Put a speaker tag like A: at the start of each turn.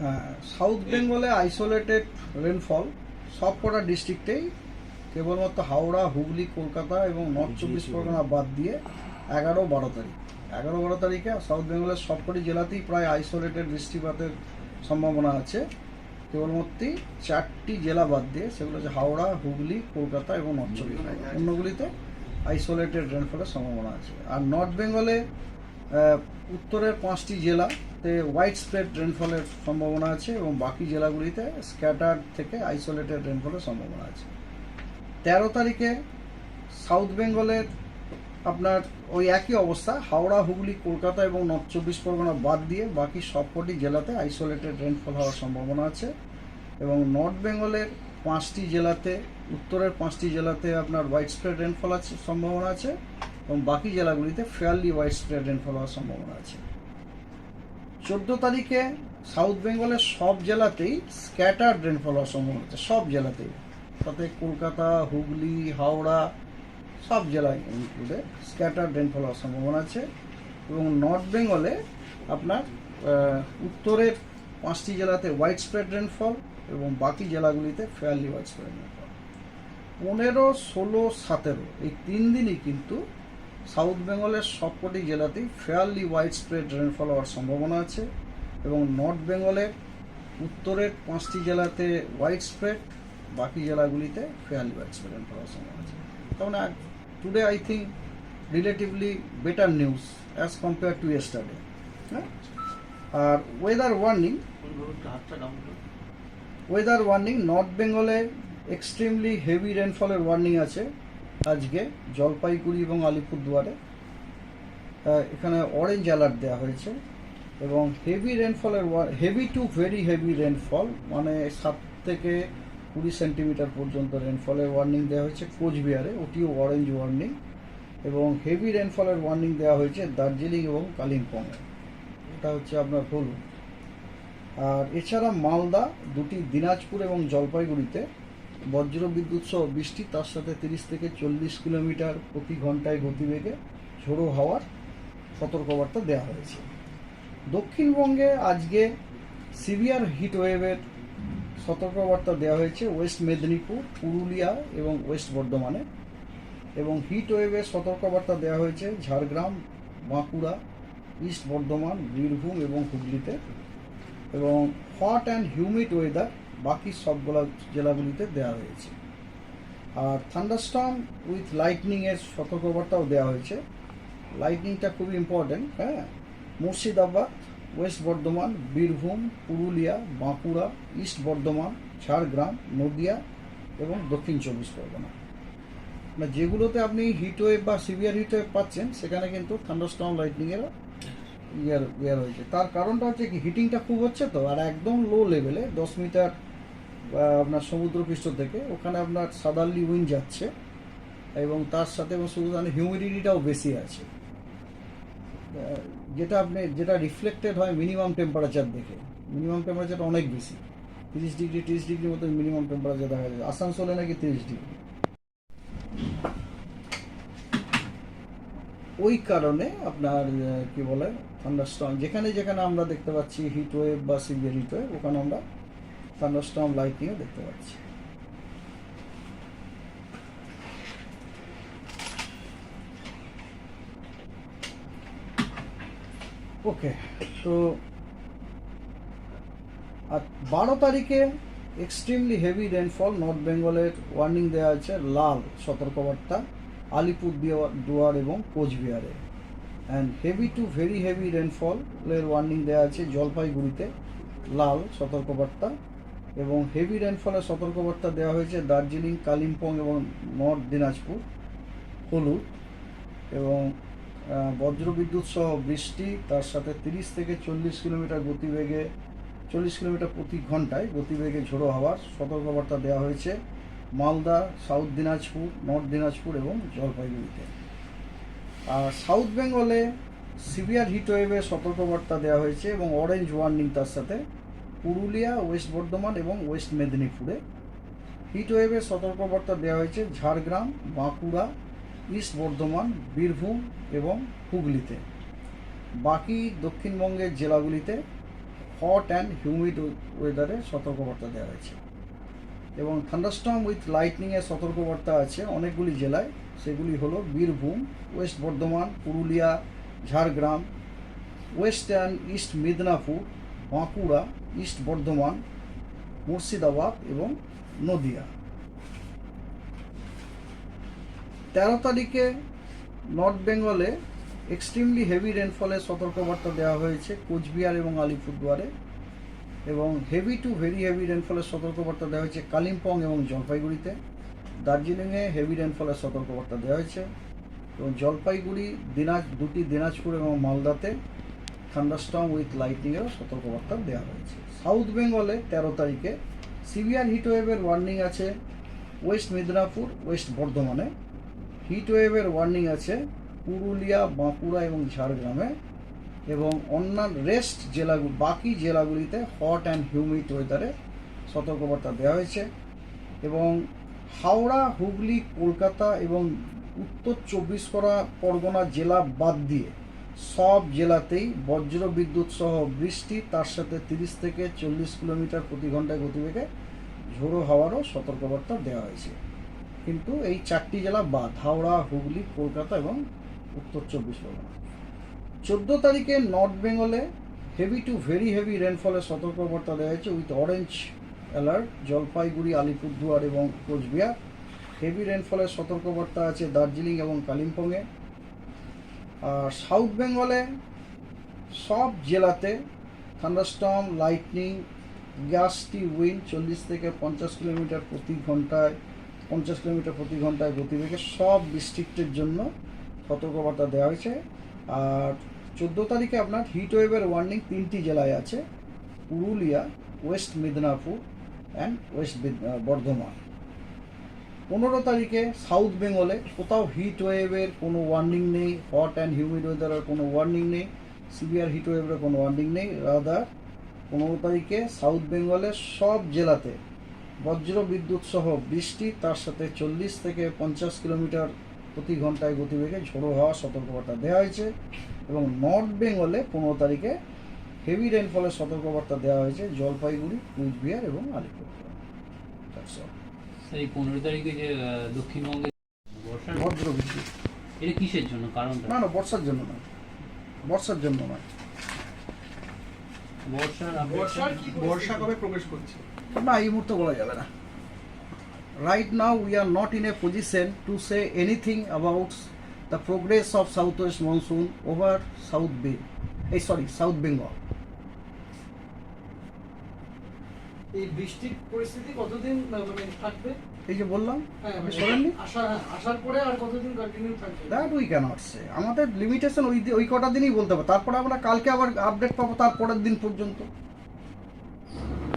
A: হ্যাঁ সাউথ বেঙ্গলে isolated rainfall সব কটা ডিস্ট্রিক্টেই কেবলমাত্র হাওড়া হুগলি কলকাতা এবং নর্থ চব্বিশ পরগনা বাদ দিয়ে এগারো বারো তারিখ। এগারো বারো তারিখে সাউথ বেঙ্গলের সবকটি জেলাতেই প্রায় আইসোলেটেড বৃষ্টিপাতের সম্ভাবনা আছে। কেবলমাত্র চারটি জেলা বাদ দিয়ে সেগুলো হচ্ছে হাওড়া হুগলি কলকাতা এবং নর্থ চব্বিশ পরগনা। অন্যগুলিতে আইসোলেটেড রেনফলের সম্ভাবনা আছে। আর নর্থ বেঙ্গলে উত্তরের পাঁচটি জেলাতে হোয়াইট স্প্রেড রেনফলের সম্ভাবনা আছে এবং বাকি জেলাগুলিতে স্ক্যাটার থেকে আইসোলেটেড রেনফলের সম্ভাবনা আছে। তেরো তারিখে সাউথ বেঙ্গলের আপনার ওই একই অবস্থা, হাওড়া, হুগলি, কলকাতা এবং নর্থ চব্বিশ পরগনা বাদ দিয়ে বাকি সবকটি জেলাতে আইসোলেটেড রেনফল হওয়ার সম্ভাবনা আছে এবং নর্থ বেঙ্গলের পাঁচটি জেলাতে, উত্তরের পাঁচটি জেলাতে আপনার হোয়াইট স্প্রেড রেনফল আছে, সম্ভাবনা আছে। এবং বাকি জেলাগুলিতে ফেয়ারলি ওয়াইড স্প্রেড রেনফল হওয়ার সম্ভাবনা আছে। চোদ্দ তারিখে সাউথ বেঙ্গলের সব জেলাতেই স্ক্যাটার্ড রেনফল হওয়ার সম্ভাবনা আছে, সব জেলাতেই। তাতে কলকাতা, হুগলি, হাওড়া, সব জেলায় ইনক্লুডে স্ক্যাটার্ড রেনফল হওয়ার সম্ভাবনা আছে। এবং নর্থ বেঙ্গলে আপনার উত্তরের পাঁচটি জেলাতে হোয়াইট স্প্রেড রেনফল এবং বাকি জেলাগুলিতে ফেয়ারলি হোয়াইট স্প্রেড রেনফল পনেরো, ষোলো, সতেরো, এই তিন দিনই কিন্তু সাউথ বেঙ্গলের সবকটি জেলাতেই ফেয়ারলি ওয়াইড স্প্রেড রেনফল হওয়ার সম্ভাবনা আছে এবং নর্থ বেঙ্গলের উত্তরের পাঁচটি জেলাতে ওয়াইড স্প্রেড বাকি জেলাগুলিতে ফেয়ারলি ওয়াইড স্প্রেড রেনফল হওয়ার সম্ভাবনা আছে। তার today I think relatively better news as compare to yesterday হ্যাঁ? আর weather warning weather warning north বেঙ্গলে এক্সট্রিমলি হেভি রেনফলের ওয়ার্নিং আছে। আজকে জলপাইগুড়ি এবং আলিপুরদুয়ারে এখানে অরেঞ্জ অ্যালার্ট দেওয়া হয়েছে এবং heavy রেনফলের heavy to very heavy rainfall মানে সাত থেকে কুড়ি সেন্টিমিটার পর্যন্ত রেনফলের ওয়ার্নিং দেওয়া হয়েছে কোচবিহারে, ওটিও অরেঞ্জ ওয়ার্নিং এবং হেভি রেনফলের ওয়ার্নিং দেওয়া হয়েছে দার্জিলিং এবং কালিম্পংয়ে। এটা হচ্ছে আপনার হলুদ। আর এছাড়া মালদা দুটি দিনাজপুর এবং জলপাইগুড়িতে বজ্র বিদ্যুৎ সহ বৃষ্টি, তার সাথে তিরিশ থেকে চল্লিশ কিলোমিটার প্রতি ঘন্টায় গতিবেগে ঝোড়ো হওয়ার সতর্কবার্তা দেওয়া হয়েছে। দক্ষিণবঙ্গে আজকে সিভিয়ার হিট ওয়েভের সতর্কবার্তা দেওয়া হয়েছে ওয়েস্ট মেদিনীপুর, পুরুলিয়া এবং ওয়েস্ট বর্ধমানে। এবং হিট ওয়েভের সতর্কবার্তা দেওয়া হয়েছে ঝাড়গ্রাম, বাঁকুড়া, ইস্ট বর্ধমান, বীরভূম এবং হুগলিতে। এবং হট অ্যান্ড হিউমিড ওয়েদার বাকি সবগুলো জেলাগুলিতে দেওয়া হয়েছে। আর থান্ডারস্টর্ম উইথ লাইটনিংয়ের সতর্কবার্তাও দেওয়া হয়েছে। লাইটনিংটা খুবই ইম্পর্টেন্ট হ্যাঁ? মুর্শিদাবাদ ওয়েস্ট বর্ধমান, বীরভূম, পুরুলিয়া, বাঁকুড়া ইস্ট বর্ধমান, ঝাড়গ্রাম, নদিয়া এবং দক্ষিণ চব্বিশ পরগনা। না যেগুলোতে আপনি হিট ওয়েভ বা সিভিয়ার হিট ওয়েভ পাচ্ছেন, সেখানে কিন্তু থান্ডারস্টর্ম লাইটনিংয়েরও ইয়ার ইয়ার হয়েছে তার কারণটা হচ্ছে কি হিটিংটা খুব হচ্ছে তো, আর একদম লো লেভেলে দশ মিটার আপনার সমুদ্রপৃষ্ঠ থেকে, ওখানে আপনার সাদারলি উইন যাচ্ছে এবং তার সাথে এবং হিউমিডিটিটাও বেশি আছে। যেটা আপনি, যেটা রিফ্লেক্টেড হয় মিনিমাম টেম্পারেচার দেখে মিনিমাম টেম্পারেচার অনেক বেশি। তিরিশ ডিগ্রি, তিরিশ ডিগ্রির মতো মিনিমাম টেম্পারেচার দেখা যায়। আসানসোলে নাকি তিরিশ ডিগ্রি। ওই কারণে আপনার কি বলে থান্ডারস্টর্ম যেখানে যেখানে আমরা দেখতে পাচ্ছি হিট ওয়েভ বা সিভিয়ার হিট ওয়েভ ওখানে আমরা থান্ডারস্টর্ম লাইটিংও দেখতে পাচ্ছি। ওকে, তো আর বারো তারিখে এক্সট্রিমলি হেভি রেনফল নর্থ বেঙ্গলের ওয়ার্নিং দেওয়া আছে লাল সতর্কবার্তা, আলিপুর দুয়ার এবং কোচবিহারে। And heavy to very heavy রেনফলের warning দেওয়া আছে জলপাইগুড়িতে, লাল সতর্কবার্তা। এবং হেভি রেনফলের সতর্কবার্তা দেওয়া হয়েছে দার্জিলিং, কালিম্পং এবং নর্থ দিনাজপুর, হলুদ এবং বজ্রবিদ্যুৎ সহ বৃষ্টি তার সাথে তিরিশ থেকে চল্লিশ কিলোমিটার গতিবেগে, চল্লিশ কিলোমিটার প্রতি ঘন্টায় গতিবেগে ঝোড়ো হওয়ার সতর্কবার্তা দেওয়া হয়েছে মালদা সাউথ দিনাজপুর নর্থ দিনাজপুর এবং জলপাইগুড়িতে। আর সাউথ বেঙ্গলে সিভিয়ার হিট ওয়েভের সতর্কবার্তা দেওয়া হয়েছে এবং অরেঞ্জ ওয়ার্নিং তার সাথে পুরুলিয়া, ওয়েস্ট বর্ধমান এবং ওয়েস্ট মেদিনীপুরে। হিট ওয়েভের সতর্কবার্তা দেওয়া হয়েছে ঝাড়গ্রাম, বাঁকুড়া, ইস্ট বর্ধমান, বীরভূম এবং হুগলিতে। বাকি দক্ষিণবঙ্গের জেলাগুলিতে হট অ্যান্ড হিউমিড ওয়েদারে সতর্কবার্তা দেওয়া হয়েছে। এবং থান্ডারস্টর্ম উইথ লাইটনিংয়ের সতর্কবার্তা আছে অনেকগুলি জেলায়। সেগুলি হলো Birbhum, west Bardhaman, Purulia, Jhargram, west and east Medinipur, Bankura east Bardhaman, Murshidabad এবং নদিয়া। তেরো তারিখে নর্থ বেঙ্গলে এক্সট্রিমলি হেভি রেনফলের সতর্কবার্তা দেওয়া হয়েছে কোচবিহার এবং আলিপুরদুয়ারে এবং হেভি টু ভেরি হেভি রেনফলের সতর্কবার্তা দেওয়া হয়েছে কালিম্পং এবং জলপাইগুড়িতে। দার্জিলিংয়ে হেভি রেনফলের সতর্কবার্তা দেওয়া হয়েছে এবং জলপাইগুড়ি, দিনাজ, দুটি দিনাজপুর এবং মালদাতে থান্ডারস্টর্ম উইথ লাইটিংয়েরও সতর্কবার্তা দেওয়া হয়েছে। সাউথ বেঙ্গলে তেরো তারিখে সিভিয়ার হিটওয়েভের ওয়ার্নিং আছে। ওয়েস্ট মেদিনীপুর ওয়েস্ট বর্ধমানে হিটওয়েভের ওয়ার্নিং আছে। পুরুলিয়া বাঁকুড়া এবং ঝাড়গ্রামে এবং অন্যান্য রেস্ট জেলাগুলি বাকি জেলাগুলিতে হট অ্যান্ড হিউমিড ওয়েদারে সতর্কবার্তা দেওয়া হয়েছে এবং হাওড়া, হুগলি, কলকাতা এবং উত্তর চব্বিশ পরগনা জেলা বাদ দিয়ে সব জেলাতেই বজ্র বিদ্যুৎ সহ বৃষ্টি, তার সাথে তিরিশ থেকে চল্লিশ কিলোমিটার প্রতি ঘন্টায় গতিবেগে ঝোড়ো হাওয়ারও সতর্কবার্তা দেওয়া হয়েছে। কিন্তু এই চারটি জেলা বাদ, হাওড়া, হুগলি, কলকাতা এবং উত্তর চব্বিশ পরগনা। চোদ্দ তারিখে নর্থ বেঙ্গলে হেভি টু ভেরি হেভি রেনফলের সতর্কবার্তা দেওয়া হয়েছে with orange alert Jalpaiguri, Alipurduar এবং কোচবিহার। হেভি রেনফলের সতর্কবার্তা আছে দার্জিলিং এবং কালিম্পংয়ে। সাউথ বেঙ্গলে সব জেলাতে থান্ডারস্টর্ম, লাইটনিং গ্যাসটি উইন্ড চল্লিশ থেকে পঞ্চাশ কিলোমিটার প্রতি ঘন্টায়, পঞ্চাশ কিলোমিটার প্রতি ঘন্টায় গতিবেগে সব ডিস্ট্রিক্টের জন্য সতর্কবার্তা দেওয়া হয়েছে। আর চোদ্দ তারিখে আপনার হিট ওয়েভের ওয়ার্নিং তিনটি জেলায় আছে, Purulia west Medinipur and west Bardhaman. পনেরো তারিখে সাউথ বেঙ্গলে কোথাও হিট ওয়েভের কোনো ওয়ার্নিং নেই হট অ্যান্ড হিউমিড ওয়েদারের কোনো ওয়ার্নিং নেই সিভিয়ার হিট ওয়েভের কোনো ওয়ার্নিং নেই রাদার পনেরো তারিখে সাউথ বেঙ্গলের সব জেলাতে বজ্র বিদ্যুৎ সহ বৃষ্টি, তার সাথে চল্লিশ থেকে পঞ্চাশ কিলোমিটার প্রতি ঘন্টায় গতিবেগে ঝোড়ো হওয়ার সতর্কবার্তা দেওয়া হয়েছে এবং নর্থ বেঙ্গলে পনেরো তারিখে হেভি রেনফলের সতর্কবার্তা দেওয়া হয়েছে জলপাইগুড়ি, কুচবিহার এবং আলিপুরদুয়ার.
B: এই পনেরো তারিখে যে আহ, দক্ষিণবঙ্গে
A: বজ্র বিদ্যুৎ
B: এটা কিসের জন্য? কারণটা?
A: না না বর্ষার জন্য নয়। বর্ষার জন্য নয়।
B: বর্ষার
C: বর্ষার কি বর্ষা কবে প্রবেশ করছে?
A: না এই মুহূর্তে বলা যাবে না। Right now we are not in a position to say anything about the progress of south west monsoon over south bay এই সরি সাউথ বেঙ্গল
C: এই বৃষ্টির পরিস্থিতি কতদিন মানে থাকবে?
A: এই যে বললাম
C: হ্যাঁ
A: আপনি
C: মানে
A: শোনেননি?
C: আসার হ্যাঁ, পরে আর কতদিন কন্টিনিউ থাকবে?
A: দ্যাট উই ক্যানট সে আমাদের লিমিটেশন ওই ওই কটা দিনই বলতে হবে। তারপরে আমরা কালকে আবার আপডেট পাবো তার পরের দিন পর্যন্ত।